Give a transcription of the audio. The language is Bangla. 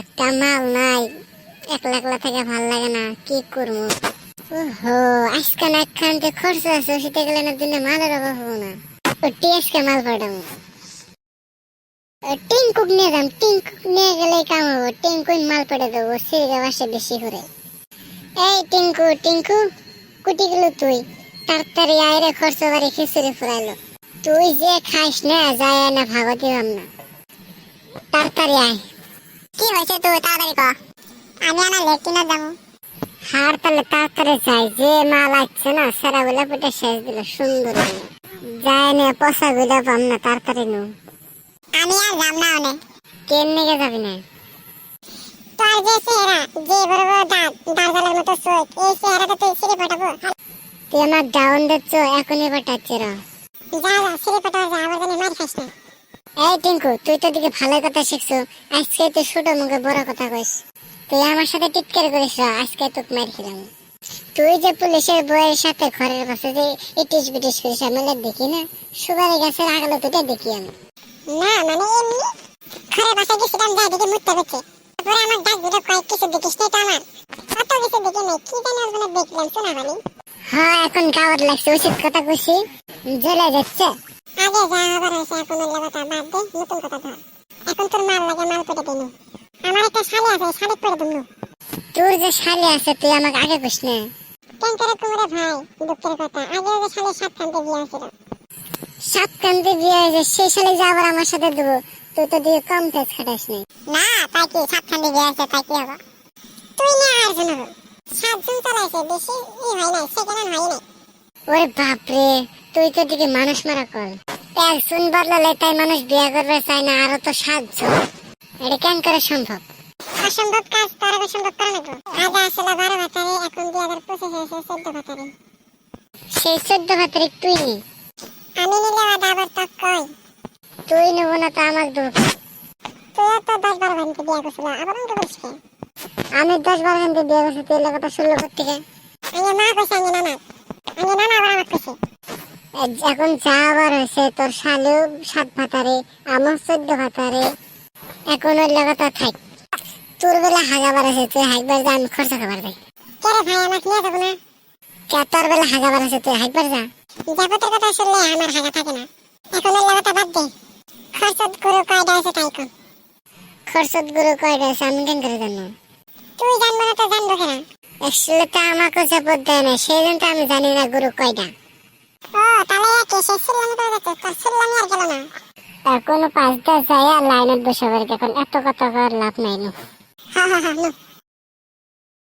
একটা মাল নাই। একলা একলা থেকে ভালো লাগে না, কি করব ওহো, আজকে না একখান যে খরচ আছে সেটা গেলে না দিনে মালের অভাব হব না। ও টিএসকে মাল পাঠাবো টিঙ্কুক নিয়ে যাম টিঙ্কুক নিয়ে গেলে কাম হব। টিঙ্কুই মাল পেটে দেবো সিরিগা বাসে বেশি করে। এই টিঙ্কু টিঙ্কু কুটি গেল তুই? তাড়াতাড়ি আয়রে খরচ বাড়ি খিচুড়ি ফুরাইলো। তুই যে খাইস না, যায় না, ভাগো দিলাম না। তাড়াতাড়ি আয়। কি হয়েছে তুই তাড়াতাড়ি ক। আমি আমার লেটিনে যাব। হার তাহলে তাড়াতাড়ি যাই যে মাল আসছে না সেরা গুলা পুটে শেষ দিল সুন্দর। যায় না পয়সা গুলা পাম না তাড়াতাড়ি নু। আমি আর যাম না অনেক কেন নিয়ে যাবি না? তোর যে চেহারা যে বড় বড় দাঁত দাঁড়ালের মতো চোখ এই চেহারাটা তুই সিঁড়ি পাঠাবো। তুই আমার ডাউন দিচ্ছ এখনই পাঠাচ্ছি র। যা যা সিঁড়ি পাঠাবো যা আবার জানি মার খাস না। এই টিঙ্কু তুই তো দিকে ভালো কথা শিখছো। আজকে তুই ছোট মুখে বড় কথা কইস। তুই আমার সাথে টিটকারি করিস আজকে তোকে মার খেলাম। তুই যে পুলিশের বইয়ের সাথে ঘরের পাশে যে করিস আমি দেখি না। সুপারি গাছের আগালো দেখি আমি। না মানে এমনি ঘরের বাসায় গেছিলাম দেখি মুততে করছে তারপরে আমার ডাক দুটো কয়েক কিছু দেখিস তো আমার? অত কিছু দেখি নাই কি জানি ওখানে দেখলাম শোনা মানে। হ্যাঁ এখন গাওয়ার লাগছে উচিত কথা কইছি। জেলে যাচ্ছে। আগে যা হয়েছে এখন ওই কথা বাদ দে নতুন কথা ধর এখন তোর মাল লাগে মাল পেটে দিনু আমার একটা শালি আছে শালি করে তোর যে শালি আছে তুই আমাকে আগে কইস না। কেন করে কুমড়ে ভাই দুঃখের কথা। আগে যে শালি সাত কান্দে বিয়ে হয়েছিল। সাত কান্দে বিয়ে হয়েছে সেই শালি যে আবার আমার সাথে দেবো তুই তো দিয়ে কম তেজ খাটাস নাই না তাই কি সাত কান্দে বিয়ে হয়েছে তাই কি হবে তুই না আর জন। হবে সাতজন চালাইছে বেশি ই হয় নাই সেকেন্ড হয় নাই। ওরে বাপরে তুই তো দিকে মানুষ মারা কর একজন বদলালে তাই মানুষ বিয়ে করবে চায় না আরও তো সাতজন। এটা কেন করে সম্ভব? অসম্ভব কাজ তার আগে সম্ভব করে নেব আগে আসলে বারো ভাতারে এখন দুই হাজার পঁচিশ হয়েছে চোদ্দ ভাতারে। সেই চোদ্দ ভাতারে তুই নি? আমি নিলে আদা আবার তক কই? তুই নেব না তো আমার দুঃখ তুইও তো দশ বারো ভাইকে বিয়ে করছিল আবার অঙ্ক করিস কে? আমি দশ বারো ভাইকে বিয়ে করছি তুই কথা শুনলো থেকে আমি মা কইছে আমি নানা আমি নানা আবার আমার কইছে। এখন যা আবার হয়েছে তোর শালু সাত ভাতারে আমার চোদ্দ ভাতারে এখন ওই লাগাতার থাক। তোর বেলা হাগাবার আছে তুই যা আমি খরচা খাবার দেয় কেরে ভাই আমাকে নিয়ে যাব না? কে তোর বেলা হাগাবার আছে তুই যা। কথা শুনলে আমার হাগা থাকে না। এখন ওই লাগাতা বাদ দে। খরচত গুরু কয়টা আছে তাই কম খরচত গুরু কয়টা আছে আমি কেন করে জানব? তুই জানব না তো জানব কেন? আসলে তো আমাকে সাপোর্ট দেয় না সেই জন্য তো আমি জানি না গুরু কয়টা। ও তাহলে একে যাচ্ছে তোর সিল্লামি আর গেল না। এখনও পাঁচটা যায় লাইনত বসে এখন এত কথা কর লাভ নাই নো। হ্যাঁ হ্যাঁ হ্যাঁ